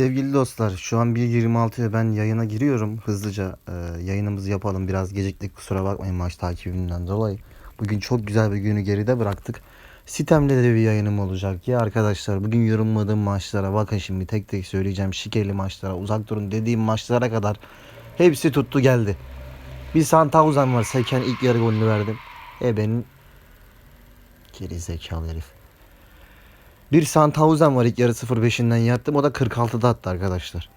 Sevgili dostlar, şu an 1.26'ya ben yayına giriyorum. Hızlıca e, yayınımızı yapalım. Biraz geciktik kusura bakmayın maç takibinden dolayı. Bugün çok güzel bir günü geride bıraktık. Sitem'de de bir yayınım olacak. Ya arkadaşlar bugün yorumladığım maçlara bakın şimdi tek tek söyleyeceğim. Şikeli maçlara, uzak durun dediğim maçlara kadar hepsi tuttu geldi. Bir Santauzen var. Seken ilk yarı golünü verdim. E benim geri zekalı herif. Bir Santauzen var ilk yarı 05'inden yattım. O da 46'da attı arkadaşlar.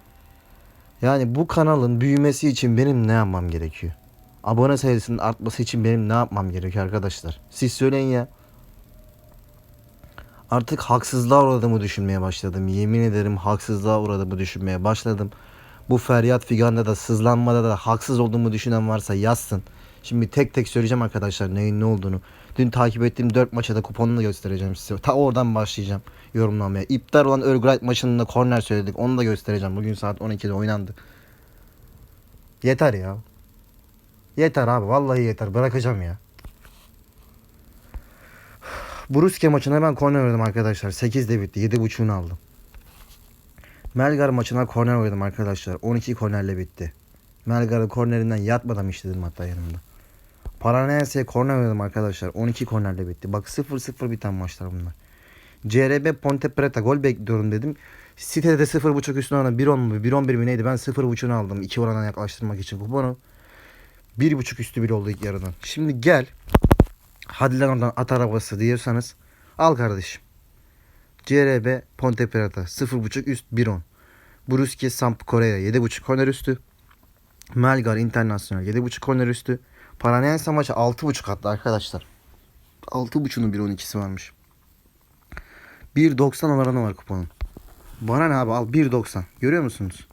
Yani bu kanalın büyümesi için benim ne yapmam gerekiyor? Abone sayısının artması için benim ne yapmam gerekiyor arkadaşlar? Siz söyleyin ya. Artık haksızlığa uğradığımı düşünmeye başladım. Yemin ederim haksızlığa uğradığımı düşünmeye başladım. Bu feryat figanda da sızlanmada da haksız olduğumu düşünen varsa yazsın. Şimdi tek tek söyleyeceğim arkadaşlar neyin ne olduğunu. Dün takip ettiğim 4 maça da kuponunu da göstereceğim size. Ta oradan başlayacağım yorumlamaya. İptal olan Örgüt maçının da korner söyledik. Onu da göstereceğim. Bugün saat 12'de oynandı. Yeter ya. Yeter abi. Vallahi yeter. Bırakacağım ya. Brusque maçına ben korner verdim arkadaşlar. 8'de bitti. 7.5'unu aldım. Melgar maçına korner oynadım arkadaşlar. 12 kornerle bitti. Melgar'ın kornerinden yatmadan işledim hatta yanımda. Paranaense'ye korner oynadım arkadaşlar. 12 kornerle bitti. Bak 0-0 biten maçlar bunlar. CRB Ponte Preta gol bekliyorum dedim. Sitede de 0.5 üstüne oranı 1.10 mu 1.11 mi neydi ben 0.5'unu aldım. 2 orana yaklaştırmak için kuponu. 1.5 üstü bir oldu ilk yarıdan. Şimdi gel. Hadi lan oradan at arabası diyorsanız al kardeşim. CRB Ponte Preta 0.5 üst 1.10. Brusque Samp Korea 7.5 korner üstü. Melgar International 7.5 korner üstü. Paranaense maçı 6.5 hatta arkadaşlar. 6.5'unun 1.12'si varmış. 1.90 oranı var kuponun. Bana ne abi al 1.90. Görüyor musunuz?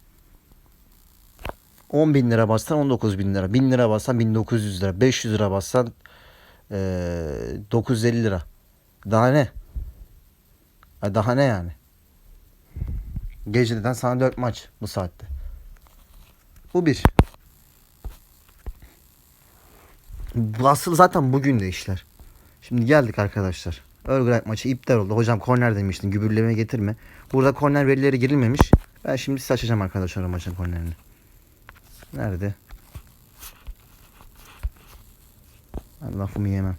10 bin lira bassan 19 bin lira. 1000 lira bassan 1900 lira. 500 lira bassan ee, 950 lira. Daha ne? Ha, Daha ne yani? Geceden sana 4 maç bu saatte. Bu bir. Asıl zaten bugün de işler. Şimdi geldik arkadaşlar. Örgüt maçı iptal oldu. Hocam korner demiştin. Gübürleme getirme. Burada korner verileri girilmemiş. Ben şimdi size açacağım arkadaşlar maçın kornerini. Nerede? Ben lafımı yemem.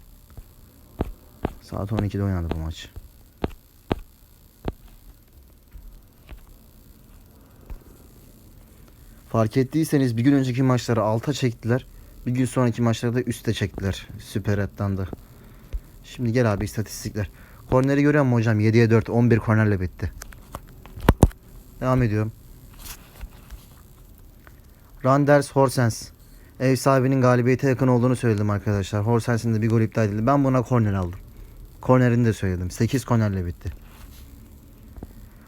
Saat 12'de oynadı bu maç. Fark ettiyseniz bir gün önceki maçları alta çektiler. Bir gün sonraki maçları da üste çektiler. Süper de. Şimdi gel abi istatistikler. Korneri görüyor musun hocam? 7'ye 4. 11 kornerle bitti. Devam ediyorum. Randers Horsens. Ev sahibinin galibiyete yakın olduğunu söyledim arkadaşlar. Horsens'in de bir gol iptal edildi. Ben buna korner aldım. Kornerini de söyledim. 8 kornerle bitti.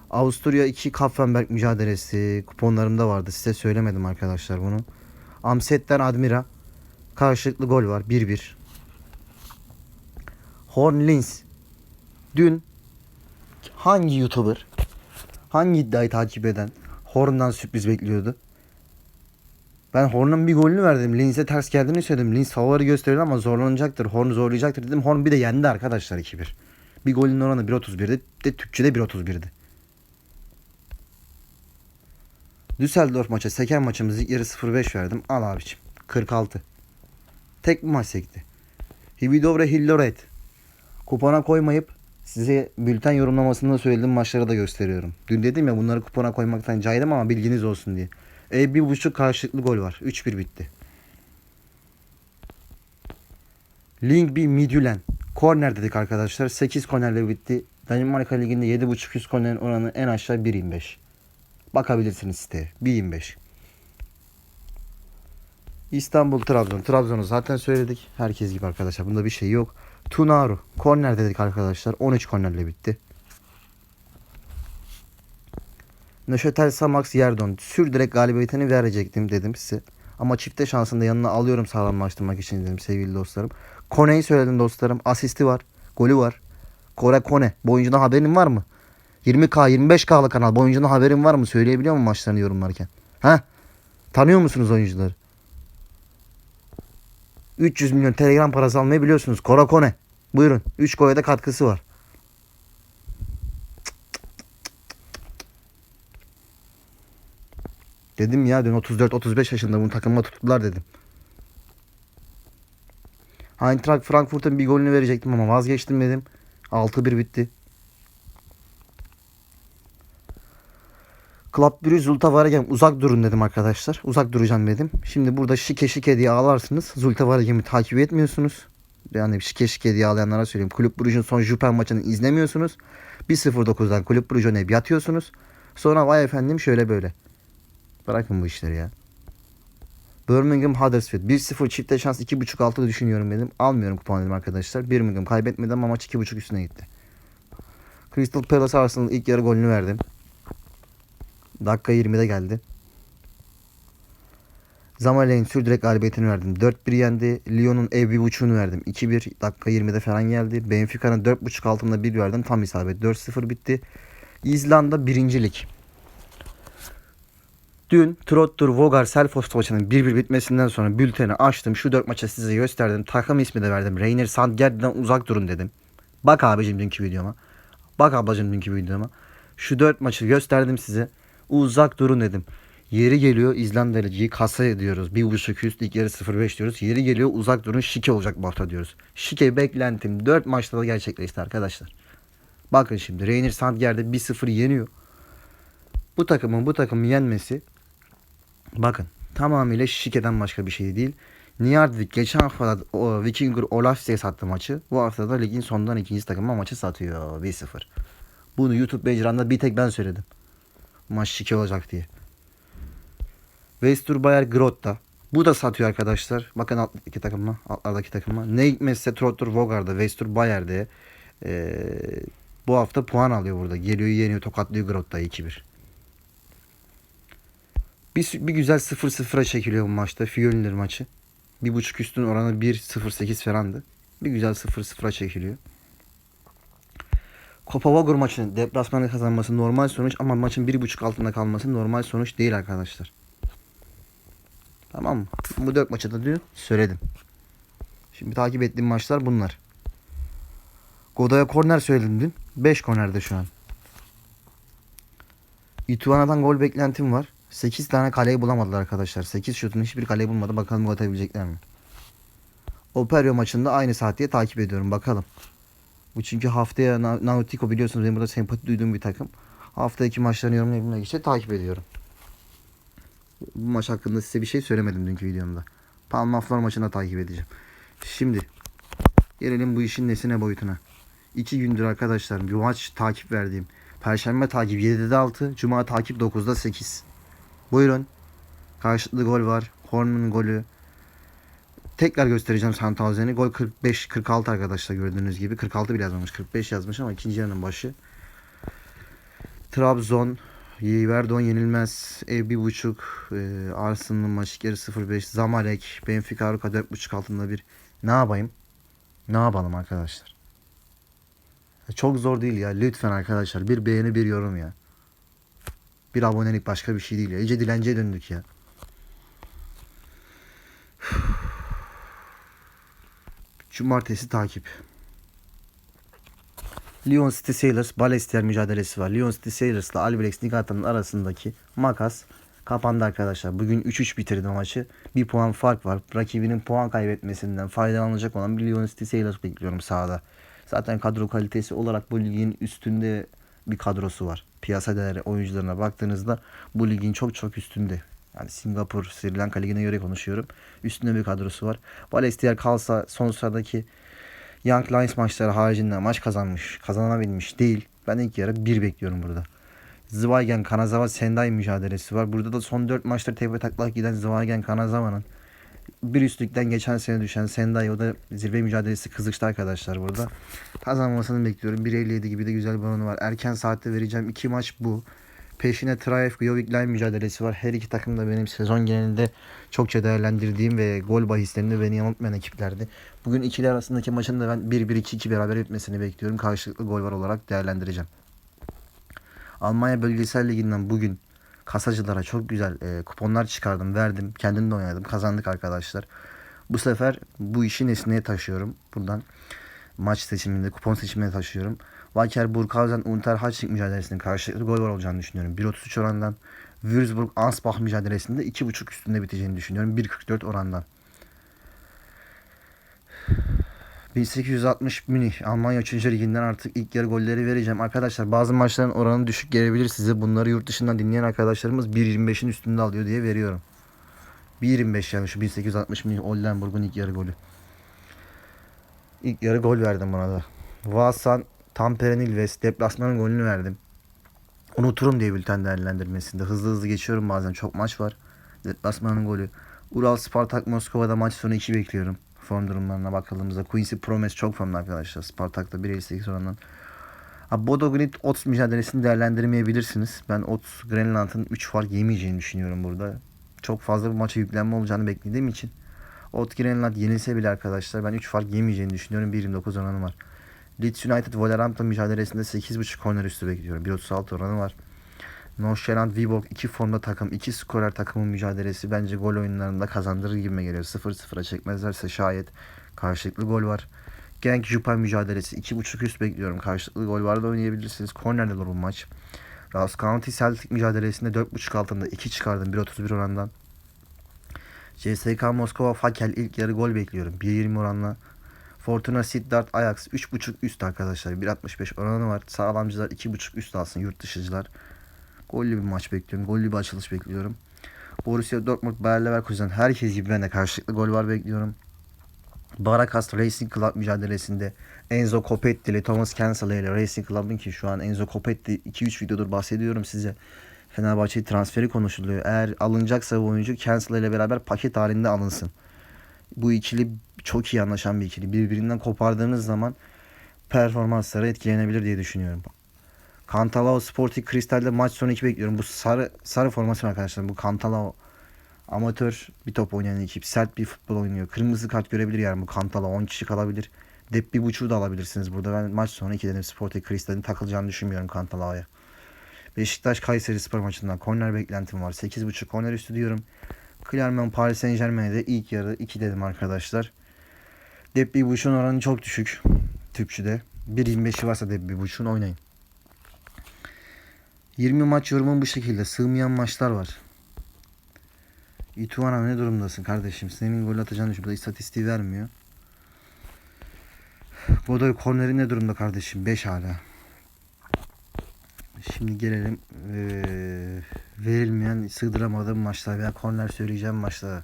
Avusturya 2 Kaffenberg mücadelesi kuponlarımda vardı. Size söylemedim arkadaşlar bunu. Amset'ten Admira karşılıklı gol var 1-1. Horn Lins dün hangi YouTuber hangi iddiayı takip eden Horn'dan sürpriz bekliyordu? Ben Horn'un bir golünü verdim. Linz'e ters geldiğini söyledim. Linz favori gösteriyor ama zorlanacaktır. Horn zorlayacaktır dedim. Horn bir de yendi arkadaşlar 2-1. Bir golün oranı 1.31'di. De Türkçe'de 1.31'di. Düsseldorf maçı, Seken maçımızı yarı 0-5 verdim. Al abiciğim. 46. Tek bir maç sekti. Hividovre Hilloret. Kupona koymayıp size bülten yorumlamasında söylediğim maçları da gösteriyorum. Dün dedim ya bunları kupona koymaktan caydım ama bilginiz olsun diye. E bir buçuk karşılıklı gol var. 3-1 bitti. Lingby Midtjylland. Korner dedik arkadaşlar. 8 kornerle bitti. Danimarka Ligi'nde 7.5 üst kornerin oranı en aşağı 1.25. Bakabilirsiniz siteye. 1.25. İstanbul Trabzon. Trabzon'u zaten söyledik. Herkes gibi arkadaşlar. Bunda bir şey yok. Tunaru. Korner dedik arkadaşlar. 13 kornerle bitti. Nöşetel Samax Yerdon. Sür direkt galibiyetini verecektim dedim size. Ama çifte şansını da yanına alıyorum sağlamlaştırmak için dedim sevgili dostlarım. Kone'yi söyledim dostlarım. Asisti var. Golü var. Kore Kone. Bu oyuncudan haberin var mı? 20K 25K'lı kanal. Bu oyuncudan haberin var mı? Söyleyebiliyor musun maçlarını yorumlarken? Ha? Tanıyor musunuz oyuncuları? 300 milyon telegram parası almayı biliyorsunuz. Kora Kone. Buyurun. 3 goya da katkısı var. Dedim ya dün 34-35 yaşında bunu takımıma tuttular dedim. Eintracht Frankfurt'un bir golünü verecektim ama vazgeçtim dedim. 6-1 bitti. Club Brugge Zulta Varegem uzak durun dedim arkadaşlar. Uzak duracağım dedim. Şimdi burada şike şike diye ağlarsınız. Zulta Varegem'i takip etmiyorsunuz. Yani şike şike diye ağlayanlara söyleyeyim. Kulüp Brugge'un son Jupen maçını izlemiyorsunuz. 1-0-9'dan Kulüp Brugge oynayıp yatıyorsunuz. Sonra vay efendim şöyle böyle. Bırakın bu işleri ya. Birmingham Huddersfield 1-0 çifte şans 2.5 altı düşünüyorum dedim. Almıyorum kupon dedim arkadaşlar. Birmingham kaybetmedi ama maç 2.5 üstüne gitti. Crystal Palace Arsenal'ın ilk yarı golünü verdim. Dakika 20'de geldi. Zamalek'in sürdürek galibiyetini verdim. 4-1 yendi. Lyon'un ev bir buçuğunu verdim. 2-1 dakika 20'de falan geldi. Benfica'nın 4.5 altında bir verdim. Tam isabet. 4-0 bitti. İzlanda birincilik. Dün Trottur Vogar Selfos maçının 1-1 bitmesinden sonra bülteni açtım. Şu 4 maça size gösterdim. Takım ismi de verdim. Reiner Sandger'den uzak durun dedim. Bak abicim dünkü videoma. Bak ablacım dünkü videoma. Şu 4 maçı gösterdim size. Uzak durun dedim. Yeri geliyor İzlanda Ligi'yi kasa ediyoruz. 1.5 üst ilk yarı 0.5 diyoruz. Yeri geliyor uzak durun şike olacak bu hafta diyoruz. Şike beklentim 4 maçta da gerçekleşti arkadaşlar. Bakın şimdi Reiner Sandger'de 1-0 yeniyor. Bu takımın bu takımı yenmesi bakın tamamıyla şikeden başka bir şey değil. Niyardvik geçen hafta o Vikingur Olafs'e sattı maçı. Bu hafta da ligin sondan ikinci takıma maçı satıyor 1-0. Bunu YouTube mecranda bir tek ben söyledim. Maç şike olacak diye. Vestur Bayer Grotta. Bu da satıyor arkadaşlar. Bakın alttaki takıma, altlardaki takıma. Ne hikmetse Trotter Vogar'da, Vestur Bayer'de ee, bu hafta puan alıyor burada. Geliyor yeniyor tokatlıyor Grotta'yı 2-1. Bir, bir güzel 0-0'a çekiliyor bu maçta. Fiyonlir maçı. Bir buçuk üstün oranı 1-0-8 falandı. Bir güzel 0-0'a çekiliyor. Kopavagor maçının deplasmanı kazanması normal sonuç ama maçın 1.5 altında kalması normal sonuç değil arkadaşlar. Tamam mı? Bu 4 maçı da dün söyledim. Şimdi takip ettiğim maçlar bunlar. Goda'ya korner söyledim dün. 5 kornerde şu an. Ituana'dan gol beklentim var. 8 tane kaleyi bulamadılar arkadaşlar. 8 şutun hiçbir kaleyi bulmadı. Bakalım gol atabilecekler mi? Operio maçında aynı saat diye takip ediyorum. Bakalım. Bu çünkü haftaya Na- Nautico biliyorsunuz benim burada sempati duyduğum bir takım. Hafta iki maçlarını yorumlayabilmek için takip ediyorum. Bu maç hakkında size bir şey söylemedim dünkü videomda. Palma Flor maçını takip edeceğim. Şimdi gelelim bu işin nesine boyutuna. İki gündür arkadaşlar bir maç takip verdiğim. Perşembe takip 7'de 6, Cuma takip 9'da 8. Buyurun. Karşılıklı gol var. Horn'un golü. Tekrar göstereceğim Santauzen'i. Gol 45-46 arkadaşlar gördüğünüz gibi. 46 bile yazmamış. 45 yazmış ama ikinci yarının başı. Trabzon. Verdon yenilmez. Ev bir buçuk. E, Arsenal'ın maçı geri 0-5. Zamalek. Benfica Aruka 4.5 altında bir. Ne yapayım? Ne yapalım arkadaşlar? Çok zor değil ya. Lütfen arkadaşlar. Bir beğeni bir yorum ya. Bir abonelik başka bir şey değil ya. İyice dilenciye döndük ya. Cumartesi takip. Lyon City Sailors Balestier mücadelesi var. Lyon City Sailors ile Albrecht Nigata'nın arasındaki makas kapandı arkadaşlar. Bugün 3-3 bitirdi maçı. Bir puan fark var. Rakibinin puan kaybetmesinden faydalanacak olan bir Lyon City Sailors bekliyorum sahada. Zaten kadro kalitesi olarak bu ligin üstünde bir kadrosu var. Piyasa değeri oyuncularına baktığınızda bu ligin çok çok üstünde. Yani Singapur, Sri Lanka ligine göre konuşuyorum. Üstünde bir kadrosu var. Balestier kalsa son sıradaki Young Lions maçları haricinde maç kazanmış, kazanabilmiş değil. Ben ilk yarı 1 bekliyorum burada. Zweigen Kanazawa Sendai mücadelesi var. Burada da son 4 maçta tepe taklak giden Zweigen Kanazawa'nın bir üstlükten geçen sene düşen Sendai o da zirve mücadelesi kızıştı arkadaşlar burada. Kazanmasını bekliyorum. 1.57 gibi de güzel bir var. Erken saatte vereceğim. 2 maç bu. Peşine Traef Gjovik Line mücadelesi var. Her iki takım da benim sezon genelinde çokça değerlendirdiğim ve gol bahislerinde beni yanıltmayan ekiplerdi. Bugün ikili arasındaki maçın da ben 1-1-2-2 beraber bitmesini bekliyorum. Karşılıklı gol var olarak değerlendireceğim. Almanya Bölgesel Ligi'nden bugün kasacılara çok güzel e, kuponlar çıkardım, verdim. Kendim de oynadım. Kazandık arkadaşlar. Bu sefer bu işi nesneye taşıyorum. Buradan maç seçiminde, kupon seçimine taşıyorum. Waker Burghausen Unterhaching mücadelesinin karşılıklı gol var olacağını düşünüyorum. 1.33 orandan Würzburg Ansbach mücadelesinde 2.5 üstünde biteceğini düşünüyorum. 1.44 orandan. 1860 Münih Almanya 3. liginden artık ilk yarı golleri vereceğim. Arkadaşlar bazı maçların oranı düşük gelebilir size. Bunları yurt dışından dinleyen arkadaşlarımız 1.25'in üstünde alıyor diye veriyorum. 1.25 yani şu 1860 Münih Oldenburg'un ilk yarı golü. İlk yarı gol verdim buna da. Vasan Tampere Nilves deplasmanın golünü verdim. Unuturum diye bülten değerlendirmesinde. Hızlı hızlı geçiyorum bazen. Çok maç var. Deplasmanın golü. Ural Spartak Moskova'da maç sonu 2 bekliyorum. Form durumlarına bakıldığımızda. Quincy Promes çok formda arkadaşlar. Spartak'ta 1.58 oranından. Bodo Glimt Ots mücadelesini değerlendirmeyebilirsiniz. Ben Ots Grenland'ın 3 fark yemeyeceğini düşünüyorum burada. Çok fazla bir maça yüklenme olacağını beklediğim için. Ot Grenland yenilse bile arkadaşlar ben 3 fark yemeyeceğini düşünüyorum. 1.29 oranı var. Leeds United Wolverhampton mücadelesinde 8.5 korner üstü bekliyorum. 1.36 oranı var. Nordsjælland Viborg 2 formda takım, 2 skorer takımın mücadelesi bence gol oyunlarında kazandırır gibime geliyor. 0-0'a çekmezlerse şayet karşılıklı gol var. Genk Jupa mücadelesi 2.5 üst bekliyorum. Karşılıklı gol var da oynayabilirsiniz. Kornerler olur bu maç. Ross County Celtic mücadelesinde 4.5 altında 2 çıkardım 1.31 orandan. CSK Moskova Fakel ilk yarı gol bekliyorum. 1.20 oranla. Fortuna Sittard Ajax 3.5 üst arkadaşlar. 1.65 oranı var. Sağlamcılar 2.5 üst alsın yurt dışıcılar. Gollü bir maç bekliyorum. Gollü bir açılış bekliyorum. Borussia Dortmund Bayer Leverkusen herkes gibi ben de karşılıklı gol var bekliyorum. Barakas Racing Club mücadelesinde Enzo Copetti ile Thomas Cancelo ile Racing Club'ın ki şu an Enzo Copetti 2-3 videodur bahsediyorum size. Fenerbahçe transferi konuşuluyor. Eğer alınacaksa bu oyuncu Cancelo ile beraber paket halinde alınsın. Bu ikili çok iyi anlaşan bir ikili. Birbirinden kopardığınız zaman performansları etkilenebilir diye düşünüyorum. Cantalao Sporting Cristal'de maç sonu 2 bekliyorum. Bu sarı sarı formasyon arkadaşlar. Bu Cantalao amatör bir top oynayan ekip. Sert bir futbol oynuyor. Kırmızı kart görebilir yani bu Cantalao. 10 kişi kalabilir. Dep bir buçuğu da alabilirsiniz burada. Ben maç sonu 2 dedim Sporting Cristal'in takılacağını düşünmüyorum Cantalao'ya. Beşiktaş Kayseri Spor maçından korner beklentim var. 8.5 korner üstü diyorum. Clermont Paris Saint Germain'e de ilk yarı 2 dedim arkadaşlar. Dep bir buçuğun oranı çok düşük. Tüpçüde. 1.25'i varsa Dep bir buçuğun oynayın. 20 maç yorumum bu şekilde. Sığmayan maçlar var. İtuana ne durumdasın kardeşim? Senin gol atacağını şurada istatistiği vermiyor. Godoy korneri ne durumda kardeşim? 5 hala. Şimdi gelelim eee, verilmeyen, sığdıramadığım maçlar veya korner söyleyeceğim maçlara.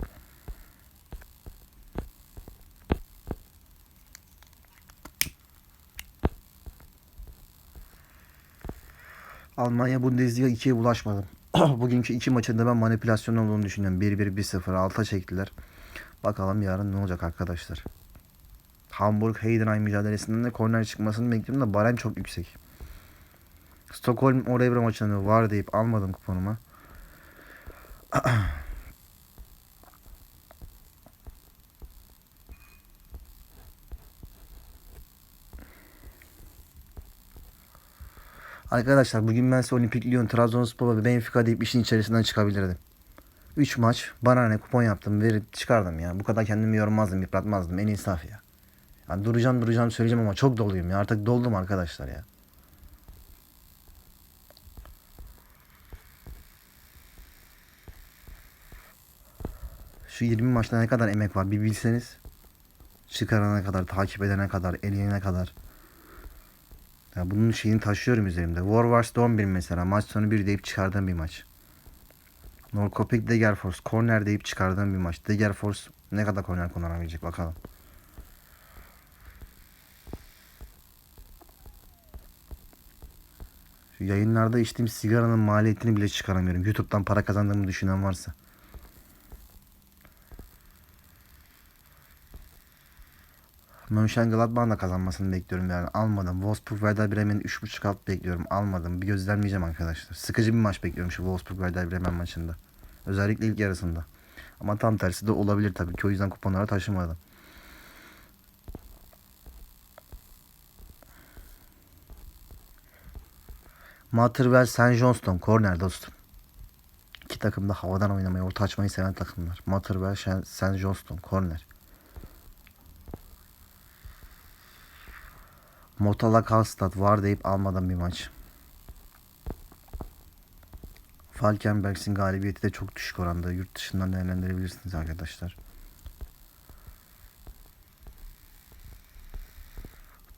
Almanya Bundesliga 2'ye bulaşmadım. Bugünkü iki maçında ben manipülasyon olduğunu düşünüyorum. 1-1, 1-0, alta çektiler. Bakalım yarın ne olacak arkadaşlar. Hamburg Heidenheim mücadelesinden de korner çıkmasını bekliyorum da Baren çok yüksek. Stockholm Orebro maçını var deyip almadım kuponuma. Arkadaşlar bugün ben size Olimpik Lyon, Trabzonspor ve Benfica deyip işin içerisinden çıkabilirdim. 3 maç bana ne kupon yaptım verip çıkardım ya. Bu kadar kendimi yormazdım yıpratmazdım en insaf ya. ya. Duracağım duracağım söyleyeceğim ama çok doluyum ya artık doldum arkadaşlar ya. Şu 20 maçta ne kadar emek var bir bilseniz. Çıkarana kadar, takip edene kadar, eleyene kadar. Ya bunun şeyini taşıyorum üzerimde. War Wars 11 mesela maç sonu 1 deyip çıkardığım bir maç. Norkopik Degerfors korner deyip çıkardığım bir maç. Degerfors ne kadar korner kullanabilecek bakalım. Şu yayınlarda içtiğim sigaranın maliyetini bile çıkaramıyorum. YouTube'dan para kazandığımı düşünen varsa. Mönchengladbach'ın da kazanmasını bekliyorum yani almadım. Wolfsburg Werder Bremen'in 3.5 alt bekliyorum. Almadım. Bir gözlemleyeceğim arkadaşlar. Sıkıcı bir maç bekliyorum şu Wolfsburg Werder Bremen maçında. Özellikle ilk yarısında. Ama tam tersi de olabilir tabii ki o yüzden kuponlara taşımadım. Motherwell St. Johnston korner dostum. İki takım da havadan oynamayı, orta açmayı seven takımlar. Motherwell St. Johnston korner. Motala Karlstad var deyip almadan bir maç. Falkenbergs'in galibiyeti de çok düşük oranda. Yurt dışından değerlendirebilirsiniz arkadaşlar.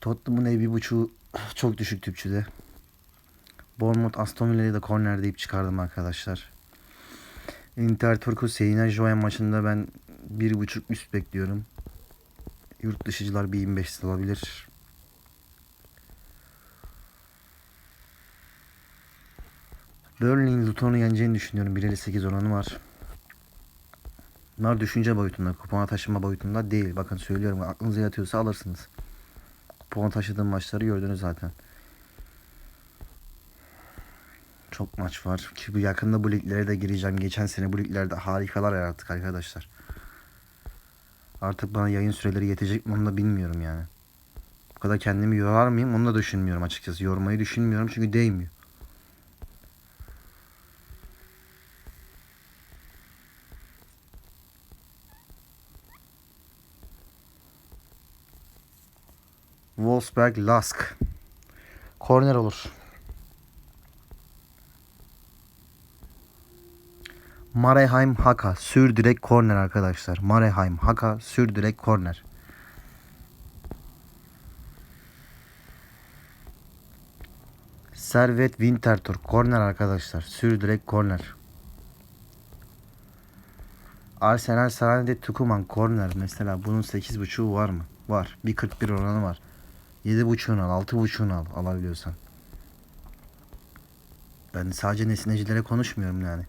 Tottenham'ın ev bir buçuğu çok düşük tüpçüde. Bournemouth Aston Villa'yı da korner deyip çıkardım arkadaşlar. Inter Turku Seyna Joen maçında ben bir buçuk üst bekliyorum. Yurt dışıcılar bir 25 alabilir. Burnley'in Luton'u yeneceğini düşünüyorum. 1.58 oranı var. Bunlar düşünce boyutunda, kupona taşıma boyutunda değil. Bakın söylüyorum aklınıza yatıyorsa alırsınız. Kupona taşıdığım maçları gördünüz zaten. Çok maç var ki bu yakında bu liglere de gireceğim. Geçen sene bu liglerde harikalar yarattık arkadaşlar. Artık bana yayın süreleri yetecek mi onu da bilmiyorum yani. O kadar kendimi yorar mıyım onu da düşünmüyorum açıkçası. Yormayı düşünmüyorum çünkü değmiyor. Wolfsberg Lask. Korner olur. Mareheim Haka sür direkt korner arkadaşlar. Mareheim Haka sür direkt korner. Servet Winterthur korner arkadaşlar. Sür direkt korner. Arsenal Sarandi Tukuman korner mesela bunun 8.5'u var mı? Var. 1.41 oranı var. 7.5'unu al, 6.5'unu al alabiliyorsan. Ben sadece nesinecilere konuşmuyorum yani.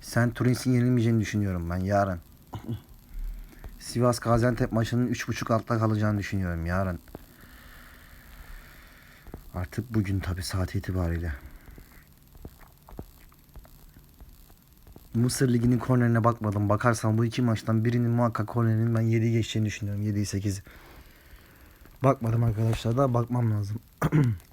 Sen Turins'in yenilmeyeceğini düşünüyorum ben yarın. Sivas Gaziantep maçının 3.5 altta kalacağını düşünüyorum yarın. Artık bugün tabi saat itibariyle. Mısır Ligi'nin kornerine bakmadım. Bakarsam bu iki maçtan birinin muhakkak kornerinin ben 7'yi geçeceğini düşünüyorum. 7'yi 8'i. Bakmadım arkadaşlar da bakmam lazım.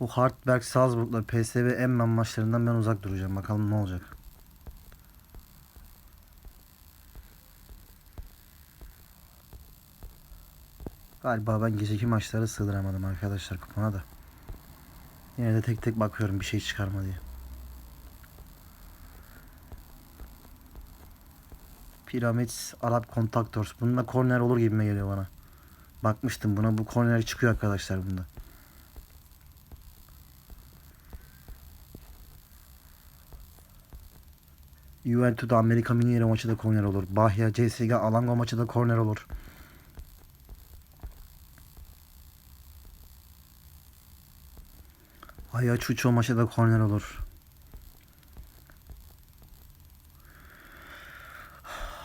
Bu Hartberg Salzburg'la PSV Emmen maçlarından ben uzak duracağım. Bakalım ne olacak. Galiba ben geceki maçları sığdıramadım arkadaşlar kupona da. Yine de tek tek bakıyorum bir şey çıkarma diye. Piramit Arap Kontaktors. Bunda korner olur gibime geliyor bana. Bakmıştım buna. Bu korner çıkıyor arkadaşlar bunda. Juventus Amerika Miniere maçı da korner olur. Bahya CSG Alango maçı da korner olur. Ayaçuço maçı da korner olur.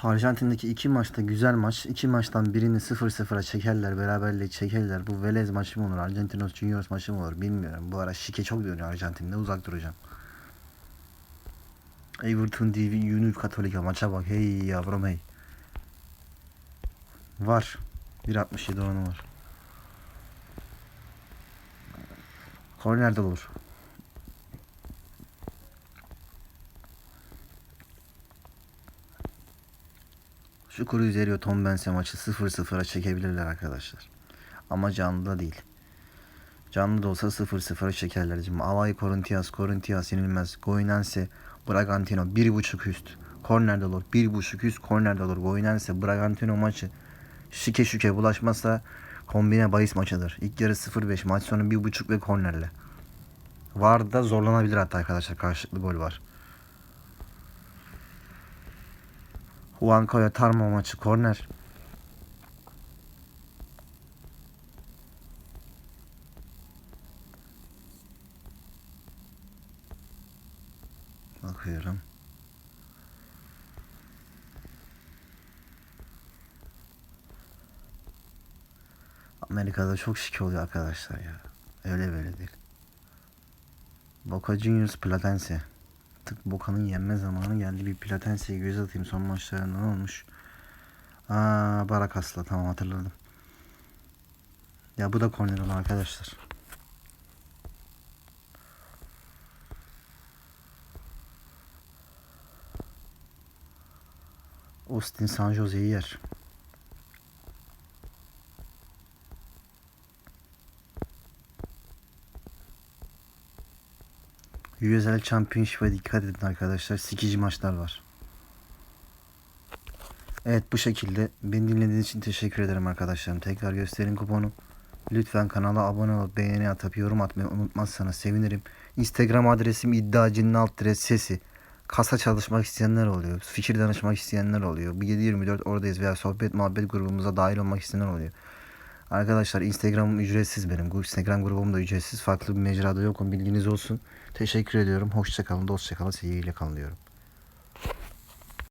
Arjantin'deki iki maçta güzel maç. İki maçtan birini 0-0'a çekerler. Beraberliği çekerler. Bu Velez maçı mı olur? Argentinos Juniors maçı mı olur? Bilmiyorum. Bu ara şike çok dönüyor Arjantin'de. Uzak duracağım. Everton TV Univ Katolika maça bak. Hey yavrum hey. Var. 1.67 oranı var. Kornerde olur. Şu kuru üzeri Tom Bense maçı 0-0'a çekebilirler arkadaşlar. Ama canlı da değil. Canlı da olsa 0-0'a çekerler. Şimdi Alay Corinthians, Corinthians yenilmez. Goinense, Bragantino 1.5 üst. Kornerde olur. 1.5 üst kornerde olur. Goinense, Bragantino maçı şike şüke bulaşmazsa kombine bahis maçıdır. İlk yarı 0-5 maç sonu 1.5 ve kornerle. Var da zorlanabilir hatta arkadaşlar. Karşılıklı gol var. Huancayo Tarma maçı korner. Bakıyorum. Amerika'da çok şike oluyor arkadaşlar ya. Öyle böyle değil. Boca Juniors Platense. Tık Boca'nın yenme zamanı geldi. Bir Platense'ye göz atayım son maçlarında ne olmuş? Aa Barakas'la tamam hatırladım. Ya bu da korner olan arkadaşlar. Austin San Jose'yi yer. USL Championship'e dikkat edin arkadaşlar. Sikici maçlar var. Evet bu şekilde beni dinlediğiniz için teşekkür ederim arkadaşlarım. Tekrar gösterin kuponu. Lütfen kanala abone olup beğeni atıp yorum atmayı unutmazsanız sevinirim. Instagram adresim iddiacının alt dire sesi. Kasa çalışmak isteyenler oluyor. Fikir danışmak isteyenler oluyor. Bir 724 oradayız veya sohbet muhabbet grubumuza dahil olmak isteyenler oluyor. Arkadaşlar Instagram'ım ücretsiz benim. Instagram grubum da ücretsiz. Farklı bir mecrada yokum bilginiz olsun. Teşekkür ediyorum. Hoşçakalın, dostçakalın, sevgiyle kalın diyorum.